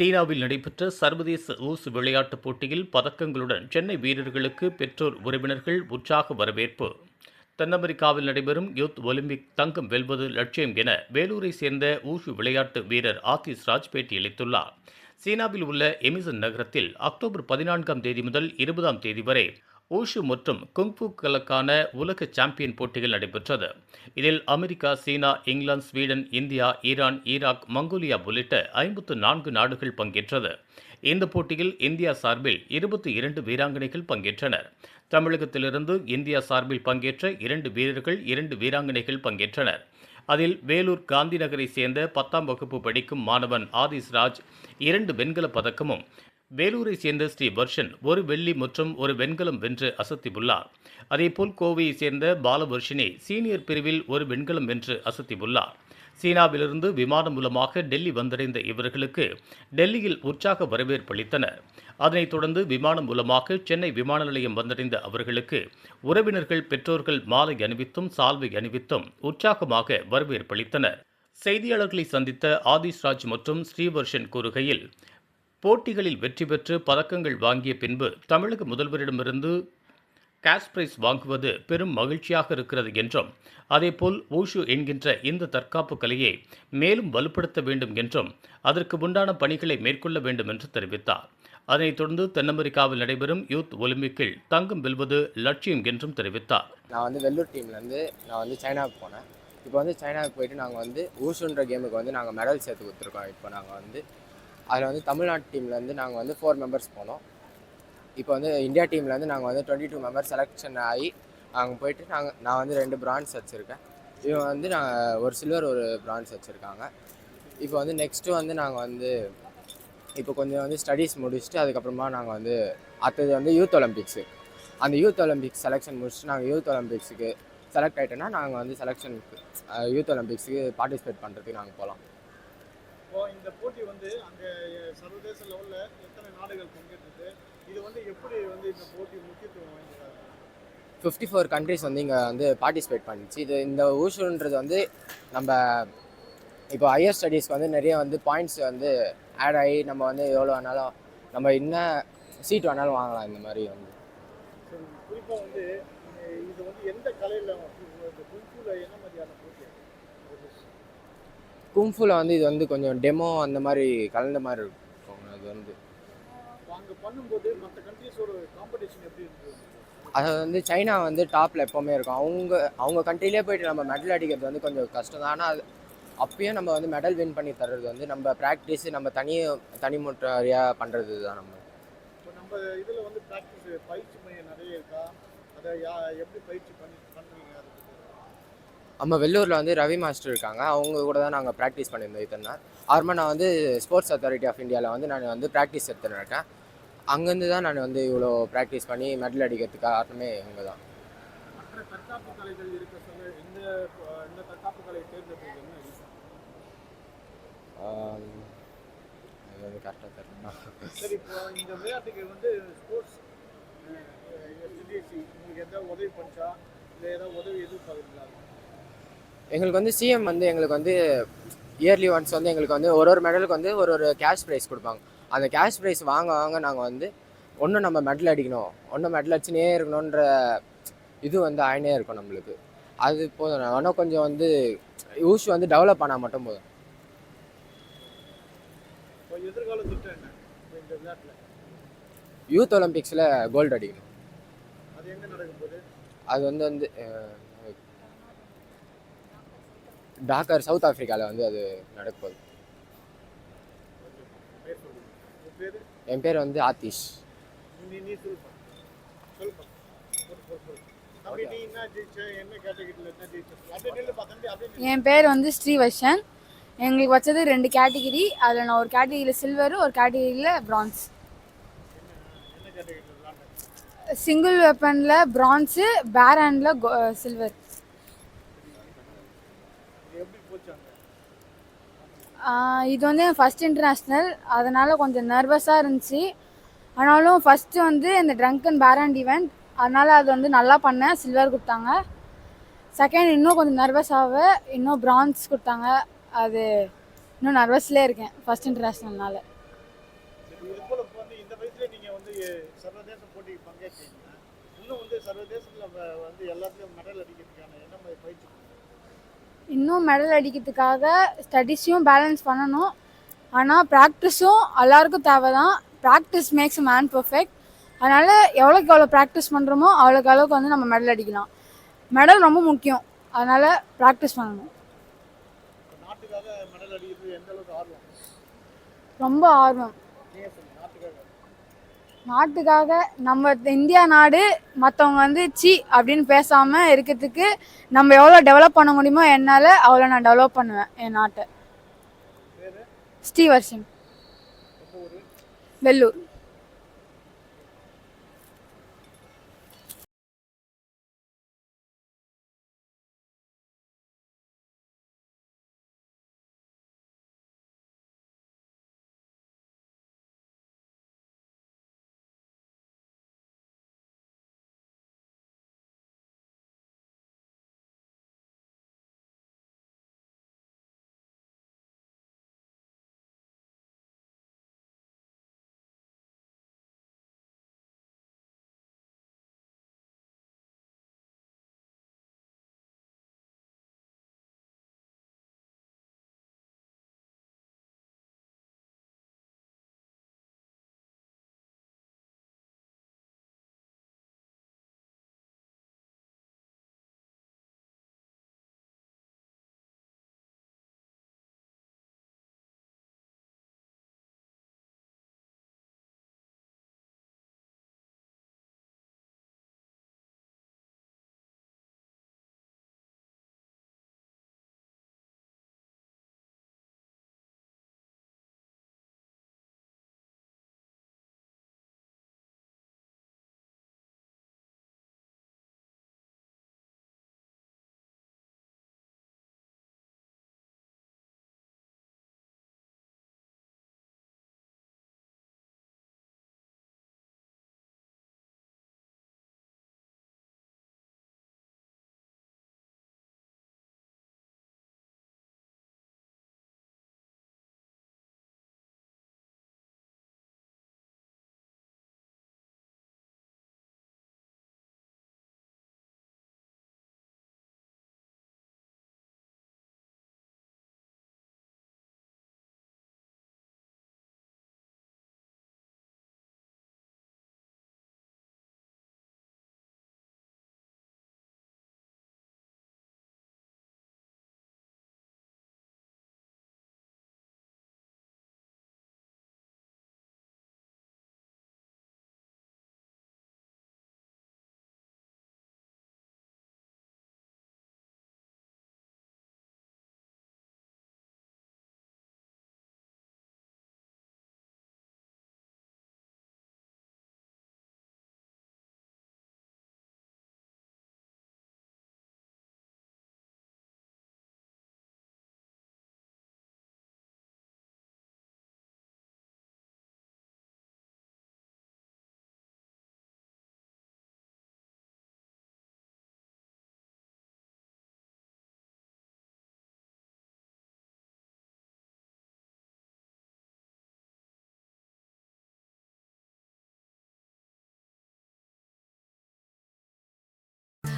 சீனாவில் நடைபெற்ற சர்வதேச ஊசு விளையாட்டுப் போட்டியில் பதக்கங்களுடன் சென்னை வீரர்களுக்கு பெற்றோர் உறவினர்கள் உற்சாக வரவேற்பு. தென் அமெரிக்காவில் நடைபெறும் யூத் ஒலிம்பிக் தங்கம் வெல்வது லட்சியம் என வேலூரை சேர்ந்த ஊஷு விளையாட்டு வீரர் ஆதிஸ் ராஜ் பேட்டியளித்துள்ளார். சீனாவில் உள்ள எமிசன் நகரத்தில் அக்டோபர் பதினான்காம் தேதி முதல் இருபதாம் தேதி வரை ஊஷு மற்றும் குங்ஃபுக்களுக்கான உலக சாம்பியன் போட்டிகள் நடைபெற்றது. இதில் America China England Sweden India Iran Iraq Mongolia உள்ளிட்ட ஐம்பத்து நான்கு நாடுகள் பங்கேற்றது. இந்த போட்டியில் இந்தியா சார்பில் இருபத்தி இரண்டு வீராங்கனைகள் பங்கேற்றனர். தமிழகத்திலிருந்து இந்தியா சார்பில் பங்கேற்ற இரண்டு வீரர்கள் இரண்டு வீராங்கனைகள் பங்கேற்றனர். அதில் வேலூர் காந்திநகரை சேர்ந்த பத்தாம் வகுப்பு படிக்கும் மாணவன் ஆதிஸ்ராஜ் இரண்டு வெண்கலப் பதக்கமும் வேலூரை சேர்ந்த ஸ்ரீ வர்ஷன் ஒரு வெள்ளி மற்றும் ஒரு வெண்கலம் வென்று அசத்தியுள்ளார். அதேபோல் கோவையை சேர்ந்த பாலவர்ஷினி சீனியர் பிரிவில் ஒரு வெண்கலம் வென்று அசத்தியுள்ளார். சீனாவிலிருந்து விமானம் மூலமாக டெல்லி வந்தடைந்த இவர்களுக்கு டெல்லியில் உற்சாக வரவேற்பளித்தனர் அதனைத் தொடர்ந்து விமானம் மூலமாக சென்னை விமான நிலையம் வந்தடைந்த அவர்களுக்கு உறவினர்கள் பெற்றோர்கள் மாலை அணிவித்தும் சால்வை அணிவித்தும் உற்சாகமாக வரவேற்பளித்தனர் செய்தியாளர்களை சந்தித்த ஆதிஷ்ராஜ் மற்றும் ஸ்ரீவர்ஷன் கூறுகையில் போட்டிகளில் வெற்றி பெற்று பதக்கங்கள் வாங்கிய பின்பு தமிழக முதல்வரிடமிருந்து கேஷ் பிரைஸ் வாங்குவது பெரும் மகிழ்ச்சியாக இருக்கிறது என்றும் அதேபோல் ஊஷு என்கின்ற இந்த தற்காப்பு கலையை மேலும் வலுப்படுத்த வேண்டும் என்றும் அதற்கு உண்டான பணிகளை மேற்கொள்ள வேண்டும் என்று தெரிவித்தார். அதனைத் தொடர்ந்து தென் அமெரிக்காவில் நடைபெறும் யூத் ஒலிம்பிக்கில் தங்கம் வெல்வது லட்சியம் என்றும் தெரிவித்தார். நான் வந்து வெள்ளூர் டீம்லேருந்து நான் வந்து சைனாவுக்கு போனேன். இப்போ வந்து சைனாவுக்கு போயிட்டு நாங்கள் வந்து ஊஷுன்ற கேமுக்கு வந்து நாங்கள் மெடல் சேர்த்து கொடுத்துருக்கோம். இப்போ நாங்கள் வந்து அதில் வந்து தமிழ்நாட்டு டீம்லேருந்து நாங்கள் வந்து ஃபோர் மெம்பர்ஸ் போனோம். இப்போ வந்து இந்தியா டீம்லேருந்து நாங்கள் வந்து டுவெண்ட்டி டூ மெம்பர்ஸ் செலெக்ஷன் ஆகி அங்கே போயிட்டு நாங்கள் நான் வந்து ரெண்டு பிரான்ஸ் வச்சுருக்கேன். இவன் வந்து நான் ஒரு சில்வர் ஒரு பிரான்ஸ் வச்சுருக்காங்க. இப்போ வந்து நெக்ஸ்ட்டு வந்து நாங்கள் வந்து இப்போ கொஞ்சம் வந்து ஸ்டடீஸ் முடிச்சுட்டு அதுக்கப்புறமா நாங்கள் வந்து அடுத்தது வந்து யூத் ஒலிம்பிக்ஸு அந்த யூத் ஒலிம்பிக்ஸ் செலெக்ஷன் முடிச்சுட்டு நாங்கள் யூத் ஒலிம்பிக்ஸுக்கு செலக்ட் ஆகிட்டோன்னா நாங்கள் வந்து செலெக்ஷனுக்கு யூத் ஒலிம்பிக்ஸுக்கு பார்ட்டிசிபேட் பண்ணுறதுக்கு நாங்கள் போகலாம் இப்போ இந்த போட்டி வந்து அங்கே சர்வதேச லெவலில் எத்தனை நாடுகள் பங்கேற்றது இது வந்து எப்படி வந்து இந்த போட்டி முக்கியத்துவம் வாய்ந்ததாக ஃபிஃப்டி ஃபோர் கண்ட்ரிஸ் வந்து இங்கே வந்து பார்ட்டிசிபேட் பண்ணிச்சு. இது இந்த ஊஷுன்றது வந்து நம்ம இப்போ ஹையர் ஸ்டடீஸ்க்கு வந்து நிறைய வந்து பாயிண்ட்ஸ் வந்து ஆட் ஆகி நம்ம வந்து எவ்வளோ வேணாலும் நம்ம என்ன சீட் வேணாலும் வாங்கலாம் இந்த மாதிரி வந்து. குறிப்பாக வந்து இது வந்து எந்த கலையில் என்ன மாதிரியான கும்ஃபுல வந்து இது வந்து கொஞ்சம் டெமோ அந்த மாதிரி கலந்த மாதிரி இருக்கும். அது வந்து அது வந்து சைனா வந்து டாப்பில் எப்போவுமே இருக்கும். அவங்க அவங்க கண்ட்ரிலே போயிட்டு நம்ம மெடல் அடிக்கிறது வந்து கொஞ்சம் கஷ்டம் தான். ஆனால் அது அப்பயும் நம்ம வந்து மெடல் வின் பண்ணி தர்றது வந்து நம்ம ப்ராக்டிஸ் நம்ம தனி தனி முறையாக பண்ணுறது தான் நம்ம. இதில் வந்து ப்ராக்டிஸ் பயிற்சி நிறைய இருக்கா? அதை எப்படி பயிற்சி பண்ணி பண்ணுவீங்க? நம்ம வெள்ளூரில் வந்து ரவி மாஸ்டர் இருக்காங்க. அவங்க கூட தான் நாங்கள் ப்ராக்டிஸ் பண்ணியிருந்தோம் இத்தனை அப்புறமா நான் வந்து ஸ்போர்ட்ஸ் அத்தாரிட்டி ஆஃப் இந்தியாவில் வந்து நான் வந்து ப்ராக்டிஸ் எடுத்துன்னு இருக்கேன். அங்கேருந்து தான் நான் வந்து இவ்வளோ ப்ராக்டிஸ் பண்ணி மெடல் அடிக்கிறதுக்கு காரணமே இவங்க தான். அது வந்து கரெக்டாக தெரியல. சரி இப்போ இந்த விளையாட்டுக்கு வந்து ஸ்போர்ட்ஸ் சிபிஎஸ்சி உங்களுக்கு எதாவது உதவி பண்ணுச்சா? இல்லை ஏதாவது உதவி எதிர்பார்க்குறீங்களா? எங்களுக்கு வந்து சிஎம் வந்து எங்களுக்கு வந்து இயர்லி ஒன்ஸ் வந்து எங்களுக்கு வந்து ஒரு ஒரு மெடலுக்கு வந்து ஒரு ஒரு கேஷ் ப்ரைஸ் கொடுப்பாங்க. அந்த கேஷ் ப்ரைஸ் வாங்க வாங்க நாங்கள் வந்து ஒன்றும் நம்ம மெடல் அடிக்கணும். ஒன்றும் மெடல் அடிச்சுனே இருக்கணுன்ற இது வந்து ஆயினே இருக்கும் நம்மளுக்கு. அது போதும். ஆனால் கொஞ்சம் வந்து யூஸ் வந்து டெவலப் ஆனால் மட்டும் போதும். யூத் ஒலிம்பிக்ஸில் கோல்டு அடிக்கணும். அது வந்து வந்து டாக்கர் சவுத் ஆஃப்ரிக்காவில் வந்து அது நடக்க போகுது என் பேர் வந்து ஆதிஷ் என் பேர் வந்து ஸ்ரீவர்ஷன். எங்களுக்கு வச்சது ரெண்டு கேட்டகிரி. அதில் நான் ஒரு கேட்டகிரியில் சில்வரு ஒரு கேட்டகிரியில் பிரான்ஸ் சிங்கிள் வெப்பனில் பிரான்ஸு பேர் ஹேண்டில் சில்வர் இது எப்படி போச்சு அங்கே இது வந்து என் ஃபஸ்ட் இன்டர்நேஷ்னல் அதனால் கொஞ்சம் நர்வஸாக இருந்துச்சு. ஆனாலும் ஃபஸ்ட்டு வந்து இந்த ட்ரங்க் பேர் பேரண்ட் ஈவெண்ட் அதனால் அது வந்து நல்லா பண்ணேன் சில்வர் கொடுத்தாங்க. செகண்ட் இன்னும் கொஞ்சம் நர்வஸ் ஆக இன்னும் பிரான்ஸ் கொடுத்தாங்க. அது இன்னும் நர்வஸ்லேயே இருக்கேன் ஃபஸ்ட் இன்டர்நேஷ்னல்னால வந்து சர்வதேச போட்டிக்கு வந்து வந்து மெடல் அடிக்கிறதுக்கான என்ன மாதிரி பயிற்சி இன்னும் மெடல் அடிக்கிறதுக்காக ஸ்டடீஸையும் பேலன்ஸ் பண்ணணும். ஆனால் ப்ராக்டிஸும் எல்லாருக்கும் தேவை தான் ப்ராக்டிஸ் மேக்ஸ் மேன் பர்ஃபெக்ட் அதனால் எவ்வளோக்கு எவ்வளோ ப்ராக்டிஸ் பண்ணுறோமோ அவ்வளோக்கு அளவுக்கு வந்து நம்ம மெடல் அடிக்கலாம். மெடல் ரொம்ப முக்கியம். அதனால் ப்ராக்டிஸ் பண்ணணும். ரொம்ப ஆர்வம். நாட்டுக்காக நம்ம இந்தியா நாடு மற்றவங்க வந்து சி அப்படின்னு பேசாமல் இருக்கிறதுக்கு நம்ம எவ்வளோ டெவலப் பண்ண முடியுமோ என்னால் அவ்வளோ நான் டெவலப் பண்ணுவேன் என் நாட்டை. ஸ்ரீவர்ஷன். வெள்ளூர்.